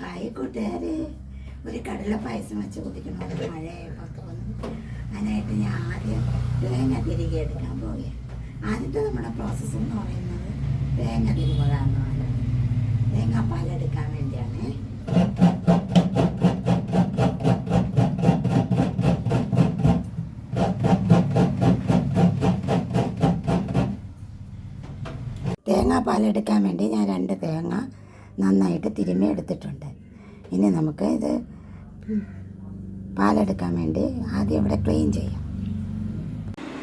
Hi കൂട്ടുകാരെ. ഒരു കടല പായസം വെച്ച് കുടിക്കണം. ഒരു മഴയായപ്പോൾ തോന്നി അതിനായിട്ട് ഞാൻ ആദ്യം തേങ്ങ തിരികെ എടുക്കാൻ പോവുകയാണ്. ആദ്യത്തെ നമ്മുടെ പ്രോസസ്സ് എന്ന് പറയുന്നത് തേങ്ങ തിരുമുക പറയുന്നത്. തേങ്ങാപ്പാൽ എടുക്കാൻ വേണ്ടിയാണ്. തേങ്ങാപ്പാൽ എടുക്കാൻ വേണ്ടി ഞാൻ രണ്ട് തേങ്ങ നന്നായിട്ട് തിരുമ്മി എടുത്തിട്ടുണ്ട്. ഇനി നമുക്ക് ഇത് പാലെടുക്കാൻ വേണ്ടി ആദ്യം ഇവിടെ ക്ലീൻ ചെയ്യാം.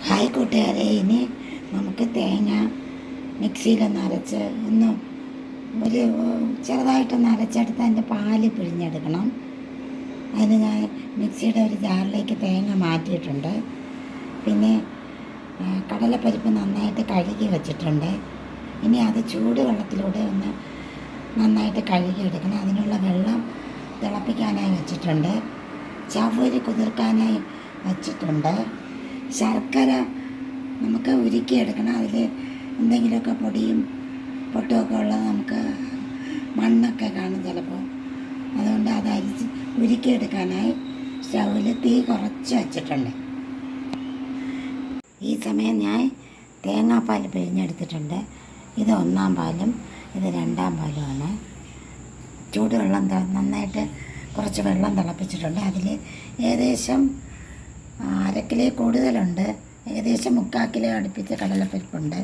ഹായ് കൂട്ടുകാരെ ഇനി നമുക്ക് തേങ്ങ മിക്സിയിലൊന്ന് അരച്ച് ഒന്ന് ഒരു ചെറുതായിട്ടൊന്ന് അരച്ചെടുത്ത് അതിന്റെ പാൽ പിഴിഞ്ഞെടുക്കണം. അതിന് ഞാൻ മിക്സിയുടെ ഒരു ജാറിലേക്ക് തേങ്ങ മാറ്റിയിട്ടുണ്ട്. പിന്നെ കടലപ്പരിപ്പ് നന്നായിട്ട് കഴുകി വച്ചിട്ടുണ്ട്. ഇനി അത് ചൂടുവെള്ളത്തിലൂടെ ഒന്ന് നന്നായിട്ട് കഴുകിയെടുക്കണം. അതിനുള്ള വെള്ളം തിളപ്പിക്കാനായി വെച്ചിട്ടുണ്ട്. ചവ്വരി കുതിർക്കാനായി വച്ചിട്ടുണ്ട്. ശർക്കര നമുക്ക് ഉരുക്കിയെടുക്കണം. അതിൽ എന്തെങ്കിലുമൊക്കെ പൊടിയും പൊട്ടുമൊക്കെ ഉള്ളത് നമുക്ക് മണ്ണൊക്കെ കാണും ചിലപ്പോൾ. അതുകൊണ്ട് അത് അരിച്ച് ഉരുക്കിയെടുക്കാനായി സ്റ്റൗവിൽ തീ കുറച്ച് വച്ചിട്ടുണ്ട്. ഈ സമയം ഞാൻ തേങ്ങാപ്പാൽ പിഴിഞ്ഞെടുത്തിട്ടുണ്ട്. ഇത് ഒന്നാം പാലും ഇത് രണ്ടാം പാലുമാണ് ചൂടുവെള്ളം നന്നായിട്ട് കുറച്ച് വെള്ളം തിളപ്പിച്ചിട്ടുണ്ട്. അതിൽ ഏകദേശം അര കിലോ കൂടുതലുണ്ട്. ഏകദേശം മുക്കാൽ കിലോ അടുപ്പിച്ച കടലപ്പരിപ്പുണ്ട്.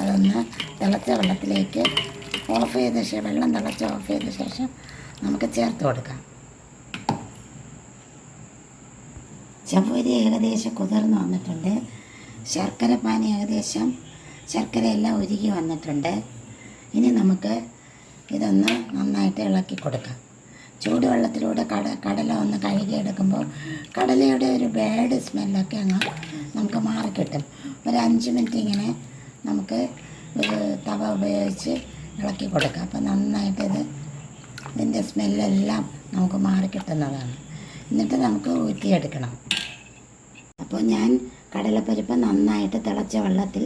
അതൊന്ന് തിളച്ച വെള്ളത്തിലേക്ക് ഓഫ് ചെയ്ത ശേഷം വെള്ളം തിളച്ച് ഓഫ് ചെയ്ത ശേഷം നമുക്ക് ചേർത്ത് കൊടുക്കാം. ചവരി ഏകദേശം കുതിർന്ന് വന്നിട്ടുണ്ട്. ശർക്കര പാനി ഏകദേശം ശർക്കര എല്ലാം ഉരുകി വന്നിട്ടുണ്ട്. ഇനി നമുക്ക് ഇതൊന്ന് നന്നായിട്ട് ഇളക്കി കൊടുക്കാം. ചൂടുവെള്ളത്തിലൂടെ കട കടല ഒന്ന് കഴുകിയെടുക്കുമ്പോൾ കടലയുടെ ഒരു ബാഡ് സ്മെല്ലൊക്കെ അങ്ങ് നമുക്ക് മാറിക്കിട്ടും ഒരു അഞ്ച് മിനിറ്റ് ഇങ്ങനെ നമുക്ക് ഒരു തവ ഉപയോഗിച്ച് ഇളക്കി കൊടുക്കാം. അപ്പോൾ ഇത് ഇതിന്റെ സ്മെല്ലെല്ലാം നമുക്ക് മാറിക്കിട്ടുന്നതാണ് എന്നിട്ട് നമുക്ക് ഊറ്റിയെടുക്കണം. അപ്പോൾ ഞാൻ കടലപ്പരിപ്പ് നന്നായിട്ട് തിളച്ച വെള്ളത്തിൽ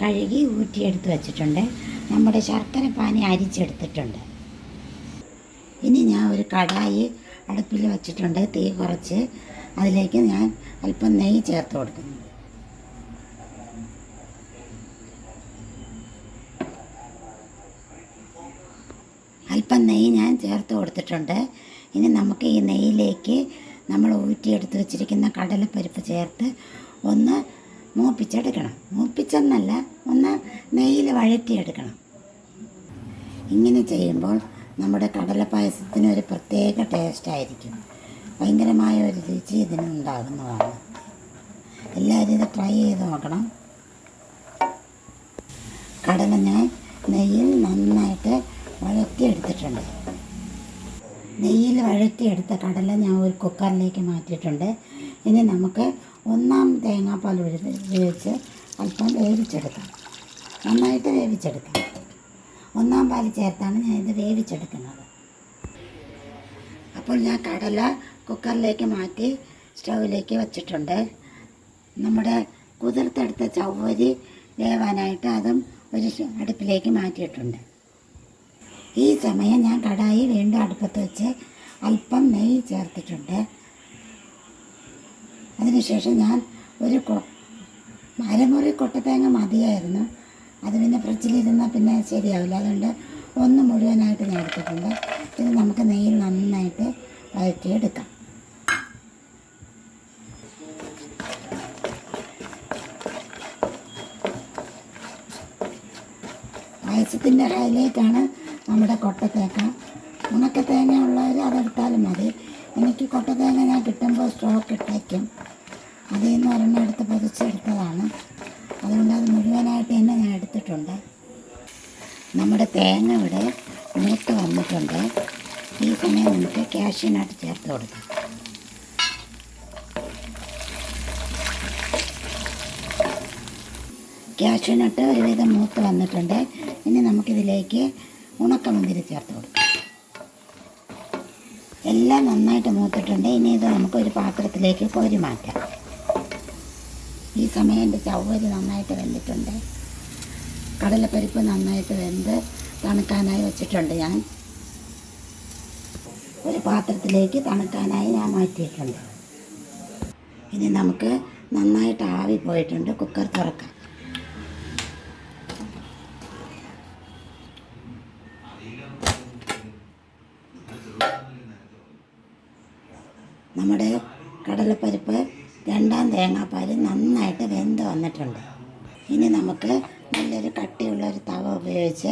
കഴുകി ഊറ്റിയെടുത്ത് വെച്ചിട്ടുണ്ട്. നമ്മുടെ ശർക്കര പാനി അരിച്ചെടുത്തിട്ടുണ്ട്. ഇനി ഞാൻ ഒരു കടായി അടുപ്പിൽ വെച്ചിട്ടുണ്ട്. തീ കുറച്ച്. അതിലേക്ക് ഞാൻ അല്പം നെയ്യ് ചേർത്ത് കൊടുക്കുന്നു അല്പം നെയ്യ് ഞാൻ ചേർത്ത് കൊടുത്തിട്ടുണ്ട്. ഇനി നമുക്ക് ഈ നെയ്യിലേക്ക് നമ്മൾ ഊറ്റിയെടുത്ത് വെച്ചിരിക്കുന്ന കടലപ്പരിപ്പ് ചേർത്ത് ഒന്ന് മൂപ്പിച്ചെടുക്കണം. മൂപ്പിച്ചെന്നല്ല ഒന്ന് നെയ്യിൽ വഴറ്റിയെടുക്കണം. ഇങ്ങനെ ചെയ്യുമ്പോൾ നമ്മുടെ കടല പായസത്തിന് ഒരു പ്രത്യേക ടേസ്റ്റായിരിക്കും ഭയങ്കരമായ ഒരു രുചി ഇതിന് ഉണ്ടാകുന്നതാണ്. എല്ലാവരും ഇത് ട്രൈ ചെയ്ത് നോക്കണം. കടല ഞാൻ നെയ്യിൽ നന്നായിട്ട് വഴറ്റിയെടുത്തിട്ടുണ്ട്. നെയ്യിൽ വഴറ്റിയെടുത്ത കടല ഞാൻ ഒരു കുക്കറിലേക്ക് മാറ്റിയിട്ടുണ്ട്. ഇനി നമുക്ക് ഒന്നാം തേങ്ങാപ്പാൽ ഒഴി- ഉപയോഗിച്ച് അല്പം വേവിച്ചെടുക്കാം. നന്നായിട്ട് വേവിച്ചെടുക്കാം. ഒന്നാം പാൽ ചേർത്താണ് ഞാൻ ഇത് വേവിച്ചെടുക്കുന്നത്. അപ്പോൾ ഞാൻ കടല കുക്കറിലേക്ക് മാറ്റി സ്റ്റൗവിലേക്ക് വച്ചിട്ടുണ്ട്. നമ്മുടെ കുതിർത്തെടുത്ത ചവ്വരി വേവാനായിട്ട് അതും ഒരു അടുപ്പിലേക്ക് മാറ്റിയിട്ടുണ്ട്. ഈ സമയം ഞാൻ കടായി വീണ്ടും അടുപ്പത്ത് വെച്ച് അല്പം നെയ്യ് ചേർത്തിട്ടുണ്ട്. അതിനുശേഷം ഞാൻ ഒരു കൊ അരമുറി കൊട്ടത്തേങ്ങ മതിയായിരുന്നു. അത് പിന്നെ ഫ്രിഡ്ജിലിരുന്നാൽ പിന്നെ ശരിയാവില്ല. അതുകൊണ്ട് ഒന്ന് മുഴുവനായിട്ട് ഞാൻ എടുത്തിട്ടുണ്ട്. ഇത് നമുക്ക് നെയ്യിൽ നന്നായിട്ട് വഴറ്റിയെടുക്കാം. പായസത്തിന്റെ ഹൈലൈറ്റാണ് നമ്മുടെ കൊട്ടത്തേക്ക ഉണക്കത്തേങ്ങ ഉള്ളവർ അതെടുത്താലും മതി. എനിക്ക് കൊട്ടത്തേങ്ങ ഞാൻ കിട്ടുമ്പോൾ സ്റ്റോക്ക് ഇട്ടേക്കും. അതിൽ നിന്ന് ഒരെണ്ണം പൊതിച്ചെടുത്തതാണ്. അതുകൊണ്ട് അത് മുഴുവനായിട്ട് തന്നെ ഞാൻ എടുത്തിട്ടുണ്ട്. നമ്മുടെ തേങ്ങ ഇവിടെ മൂത്ത് വന്നിട്ടുണ്ട്. ഈ സമയം നമുക്ക് ക്യാഷ്യനായിട്ട് ചേർത്ത് കൊടുക്കാം. കാഷ്യൂനട്ട് ഒരുവിധം മൂത്ത് വന്നിട്ടുണ്ട്. ഇനി നമുക്കിതിലേക്ക് ഉണക്കമുന്തിരി ചേർത്ത് കൊടുക്കാം. എല്ലാം നന്നായിട്ട് മൂത്തിട്ടുണ്ട്. ഇനി ഇത് നമുക്കൊരു പാത്രത്തിലേക്ക് കോരി മാറ്റാം. ഈ സമയം എന്റെ ചവ്വരി നന്നായിട്ട് വെന്തിട്ടുണ്ട്. കടലപ്പരിപ്പ് നന്നായിട്ട് വെന്ത് തണുക്കാനായി വെച്ചിട്ടുണ്ട് ഞാൻ. ഒരു പാത്രത്തിലേക്ക് തണുക്കാനായി ഞാൻ മാറ്റിയിട്ടുണ്ട്. ഇനി നമുക്ക് നന്നായിട്ട് ആവി പോയിട്ടുണ്ട് കുക്കർ തുറക്കാം നമ്മുടെ കടലപ്പരിപ്പ് രണ്ടാം തേങ്ങാപ്പാൽ നന്നായിട്ട് വെന്ത് വന്നിട്ടുണ്ട്. ഇനി നമുക്ക് നല്ലൊരു കട്ടിയുള്ള ഒരു തവ ഉപയോഗിച്ച്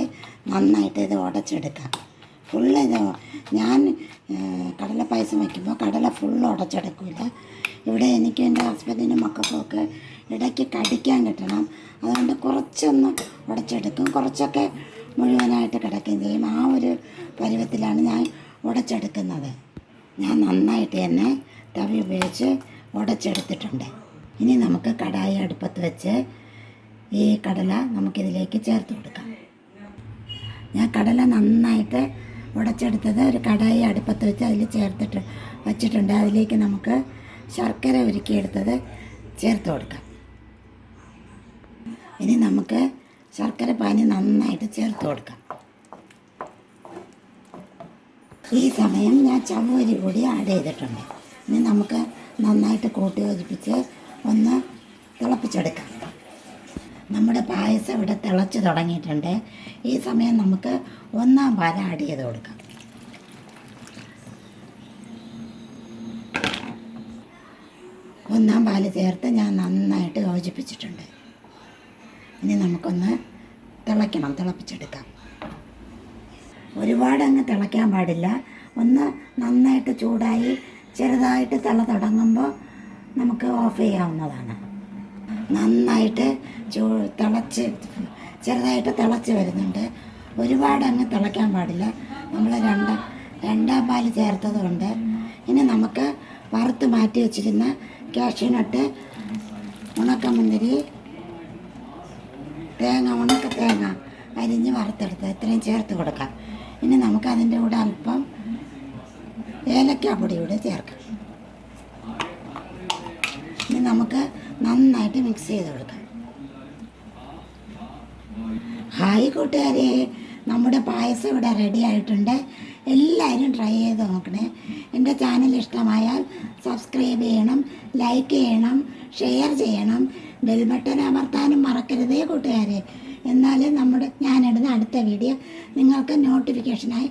നന്നായിട്ട് ഇത് ഉടച്ചെടുക്കാം. ഫുള്ള് ഇത് ഞാൻ കടല പായസം വയ്ക്കുമ്പോൾ കടല ഫുള്ള് ഉടച്ചെടുക്കില്ല ഇവിടെ എനിക്ക് എന്റെ ഹസ്ബൻഡിനും മക്കൾക്കും ഒക്കെ ഇടയ്ക്ക് കടിക്കാൻ കിട്ടണം. അതുകൊണ്ട് കുറച്ചൊന്ന് ഉടച്ചെടുക്കും. കുറച്ചൊക്കെ മുഴുവനായിട്ട് കിടക്കുകയും ചെയ്യും. ആ ഒരു പരുവത്തിലാണ് ഞാൻ ഉടച്ചെടുക്കുന്നത്. ഞാൻ നന്നായിട്ട് തന്നെ തവി ഉപയോഗിച്ച് ഉടച്ചെടുത്തിട്ടുണ്ട്. ഇനി നമുക്ക് കടായി അടുപ്പത്ത് വെച്ച് ഈ കടല നമുക്കിതിലേക്ക് ചേർത്ത് കൊടുക്കാം. ഞാൻ കടല നന്നായിട്ട് ഉടച്ചെടുത്തത് ഒരു കടായി അടുപ്പത്ത് വെച്ച് അതിൽ ചേർത്തിട്ട് വച്ചിട്ടുണ്ട്. അതിലേക്ക് നമുക്ക് ശർക്കര ഉരുക്കിയെടുത്തത് ചേർത്ത് കൊടുക്കാം. ഇനി നമുക്ക് ശർക്കര പാനി നന്നായിട്ട് ചേർത്ത് കൊടുക്കാം. ഈ സമയം ഞാൻ ചവ്വരി കൂടി ആഡ് ചെയ്തിട്ടുണ്ട്. ഇനി നമുക്ക് നന്നായിട്ട് കൂട്ടി യോജിപ്പിച്ച് ഒന്ന് തിളപ്പിച്ചെടുക്കാം. നമ്മുടെ പായസം ഇവിടെ തിളച്ച് തുടങ്ങിയിട്ടുണ്ട്. ഈ സമയം നമുക്ക് ഒന്നാം പാല ആഡ് ചെയ്ത് കൊടുക്കാം. ഒന്നാം പാൽ ചേർത്ത് ഞാൻ നന്നായിട്ട് യോജിപ്പിച്ചിട്ടുണ്ട്. ഇനി നമുക്കൊന്ന് തിളയ്ക്കണം തിളപ്പിച്ചെടുക്കാം. ഒരുപാട് അങ്ങ് തിളയ്ക്കാൻ പാടില്ല. ഒന്ന് നന്നായിട്ട് ചൂടായി ചെറുതായിട്ട് തിള തുടങ്ങുമ്പോൾ നമുക്ക് ഓഫ് ചെയ്യാവുന്നതാണ്. നന്നായിട്ട് ചൂ തിളച്ച് ചെറുതായിട്ട് തിളച്ച് വരുന്നുണ്ട്. ഒരുപാട് അങ്ങ് തിളയ്ക്കാൻ പാടില്ല. നമ്മൾ രണ്ടാം രണ്ടാം പാൽ ചേർത്തത് കൊണ്ട് ഇനി നമുക്ക് വറുത്ത് മാറ്റി വെച്ചിരുന്ന കാഷ്യൂനട്ട് ഉണക്കമുന്തിരി തേങ്ങ ഉണക്ക തേങ്ങ അരിഞ്ഞ് വറുത്തെടുത്ത് ഇത്രയും ചേർത്ത് കൊടുക്കാം. ഇനി നമുക്ക് അതിന്റെ കൂടെ അല്പം ഏലക്കാപ്പൊടി കൂടെ ചേർക്കാം. ഇനി നമുക്ക് നന്നായിട്ട് മിക്സ് ചെയ്ത് കൊടുക്കാം. ഹായ് കൂട്ടുകാരെ നമ്മുടെ പായസം ഇവിടെ റെഡി ആയിട്ടുണ്ട്. എല്ലാവരും ട്രൈ ചെയ്ത് നോക്കണേ. എന്റെ ചാനൽ ഇഷ്ടമായാൽ സബ്സ്ക്രൈബ് ചെയ്യണം ലൈക്ക് ചെയ്യണം ഷെയർ ചെയ്യണം. ബെൽ ബട്ടൺ അമർത്താനും മറക്കരുതേ കൂട്ടുകാരെ. എന്നാലേ നമ്മുടെ ഞാനിടുന്ന അടുത്ത വീഡിയോ നിങ്ങൾക്ക് നോട്ടിഫിക്കേഷനായി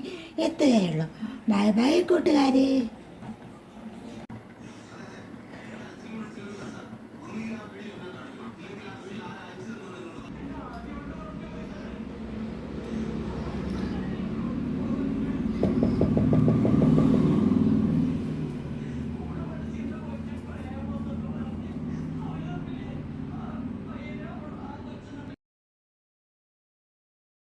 എത്തുകയുള്ളൂ. ബൈ ബൈ കൂട്ടുകാരെ.